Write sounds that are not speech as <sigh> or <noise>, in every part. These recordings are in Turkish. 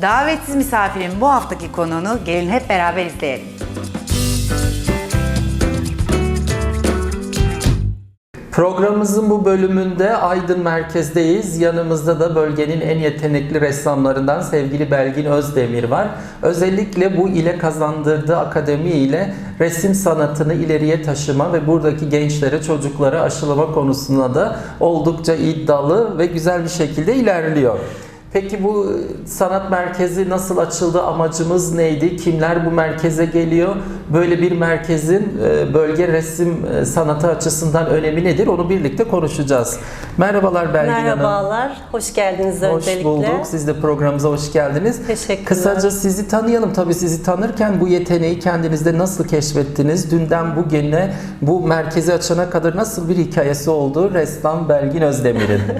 Davetsiz misafirin bu haftaki konuğunu gelin hep beraber izleyelim. Programımızın bu bölümünde Aydın merkezdeyiz. Yanımızda da bölgenin en yetenekli ressamlarından sevgili Belgin Özdemir var. Özellikle bu ile kazandırdığı akademi ile resim sanatını ileriye taşıma ve buradaki gençlere, çocuklara aşılama konusunda da oldukça iddialı ve güzel bir şekilde ilerliyor. Peki bu sanat merkezi nasıl açıldı? Amacımız neydi? Kimler bu merkeze geliyor? Böyle bir merkezin e, bölge resim e, sanatı açısından önemi nedir? Onu birlikte konuşacağız. Merhabalar Belgin Hanım. Merhabalar, hoş geldiniz Hoş öncelikle. bulduk. Siz de programımıza hoş geldiniz. Teşekkürler. Kısaca sizi tanıyalım. Tabii sizi tanırken bu yeteneği kendinizde nasıl keşfettiniz? Dünden bugüne bu merkezi açana kadar nasıl bir hikayesi oldu? Ressam Belgin Özdemir'in. <laughs>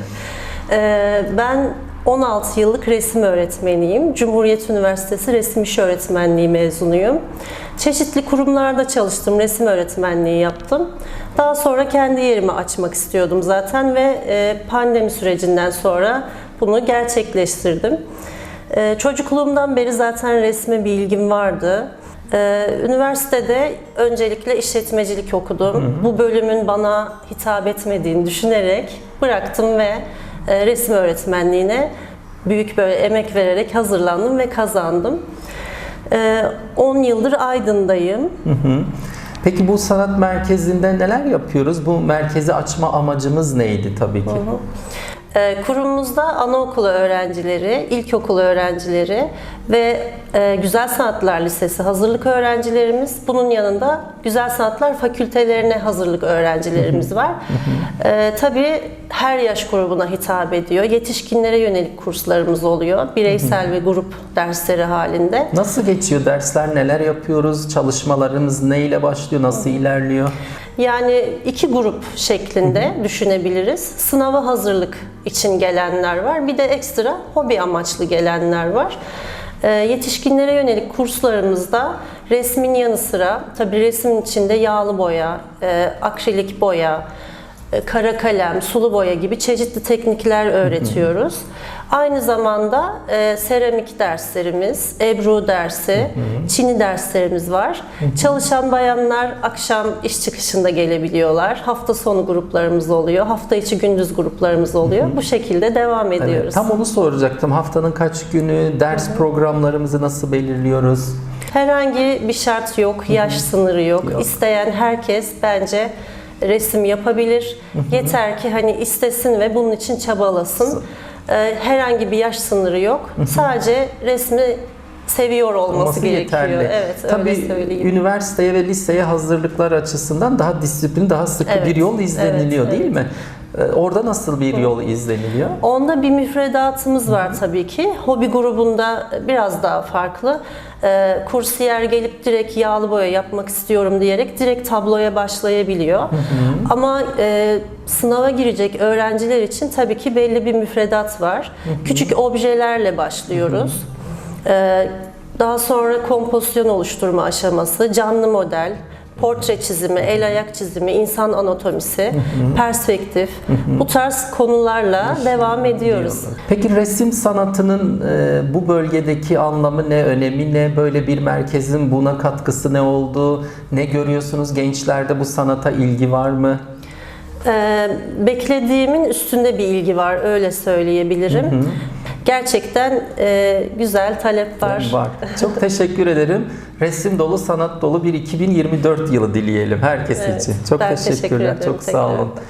Ee, ben 16 yıllık resim öğretmeniyim. Cumhuriyet Üniversitesi Resim İşi Öğretmenliği mezunuyum. Çeşitli kurumlarda çalıştım, resim öğretmenliği yaptım. Daha sonra kendi yerimi açmak istiyordum zaten ve e, pandemi sürecinden sonra bunu gerçekleştirdim. E, Çocukluğumdan beri zaten resme bir ilgim vardı. Ee, Üniversitede öncelikle işletmecilik okudum. Bu bölümün bana hitap etmediğini düşünerek bıraktım ve e, resim öğretmenliğine büyük böyle emek vererek hazırlandım ve kazandım. Ee, 10 yıldır Aydın'dayım. Peki bu sanat merkezinde neler yapıyoruz? Bu merkezi açma amacımız neydi tabii ki? Ee, Kurumumuzda anaokulu öğrencileri, ilkokul öğrencileri ve e, Güzel Sanatlar Lisesi hazırlık öğrencilerimiz, bunun yanında Güzel Sanatlar Fakültelerine hazırlık öğrencilerimiz var. Ee, tabii her yaş grubuna hitap ediyor. Yetişkinlere yönelik kurslarımız oluyor. Bireysel ve grup dersleri halinde. Nasıl geçiyor dersler? Neler yapıyoruz? Çalışmalarımız neyle başlıyor? Nasıl ilerliyor? Yani iki grup şeklinde düşünebiliriz. Sınava hazırlık için gelenler var. Bir de ekstra hobi amaçlı gelenler var. Ee, yetişkinlere yönelik kurslarımızda resmin yanı sıra tabii resmin içinde yağlı boya, e, akrilik boya, kara kalem, sulu boya gibi çeşitli teknikler öğretiyoruz. Aynı zamanda e, seramik derslerimiz, ebru dersi, çini derslerimiz var. Çalışan bayanlar akşam iş çıkışında gelebiliyorlar. Hafta sonu gruplarımız oluyor. Hafta içi gündüz gruplarımız oluyor. Bu şekilde devam ediyoruz. Evet, tam onu soracaktım. Haftanın kaç günü, ders programlarımızı nasıl belirliyoruz? Herhangi bir şart yok, yaş sınırı yok. Yok. İsteyen herkes bence resim yapabilir. Yeter ki hani istesin ve bunun için çabalasın. Ee, Herhangi bir yaş sınırı yok. Sadece resmi seviyor olması, Olması gerekiyor. yeterli. Evet, Tabii öyle üniversiteye ve liseye hazırlıklar açısından daha disiplin, daha sıkı Evet, bir yol izleniliyor evet, değil mi? Ee, Orada nasıl bir yol izleniliyor? Onda bir müfredatımız var tabii ki. Hobi grubunda biraz daha farklı. Ee, kursiyer gelip direkt yağlı boya yapmak istiyorum diyerek direkt tabloya başlayabiliyor. Ama e, sınava girecek öğrenciler için tabii ki belli bir müfredat var. Küçük objelerle başlıyoruz. Ee, daha sonra kompozisyon oluşturma aşaması, canlı model, portre çizimi, el ayak çizimi, insan anatomisi, perspektif bu tarz konularla devam ediyoruz. Peki resim sanatının e, bu bölgedeki anlamı ne, önemi ne, böyle bir merkezin buna katkısı ne oldu, ne görüyorsunuz? Gençlerde bu sanata ilgi var mı? Ee, beklediğimin üstünde bir ilgi var öyle söyleyebilirim. Gerçekten e, güzel talep var. Var. Çok teşekkür ederim. Resim dolu, sanat dolu bir 2024 yılı dileyelim herkes Evet, için. Çok teşekkür teşekkürler. ederim Çok sağ tekrar. olun.